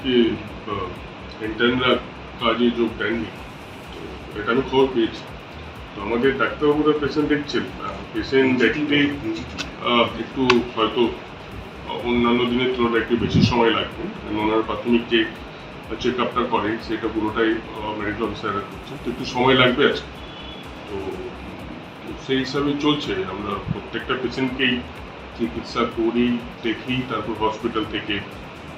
কি ইন্টার্নরা কাজে যোগ দেননি তো এটা আমি খবর পেয়েছি তো আমাদের ডাক্তারবাবুরা পেশেন্ট দেখছেন পেশেন্ট দেখতে একটু হয়তো অন্যান্য দিনের তুলনায় একটু বেশি সময় লাগবে ওনার প্রাথমিক যে চেক আপটা করেন সেটা পুরোটাই মেডিকেল অফিসাররা করছে তো একটু সময় লাগবে আজকে তো সেই হিসাবে চলছে আমরা প্রত্যেকটা পেশেন্টকেই চিকিৎসা করি দেখি তারপর হসপিটাল থেকে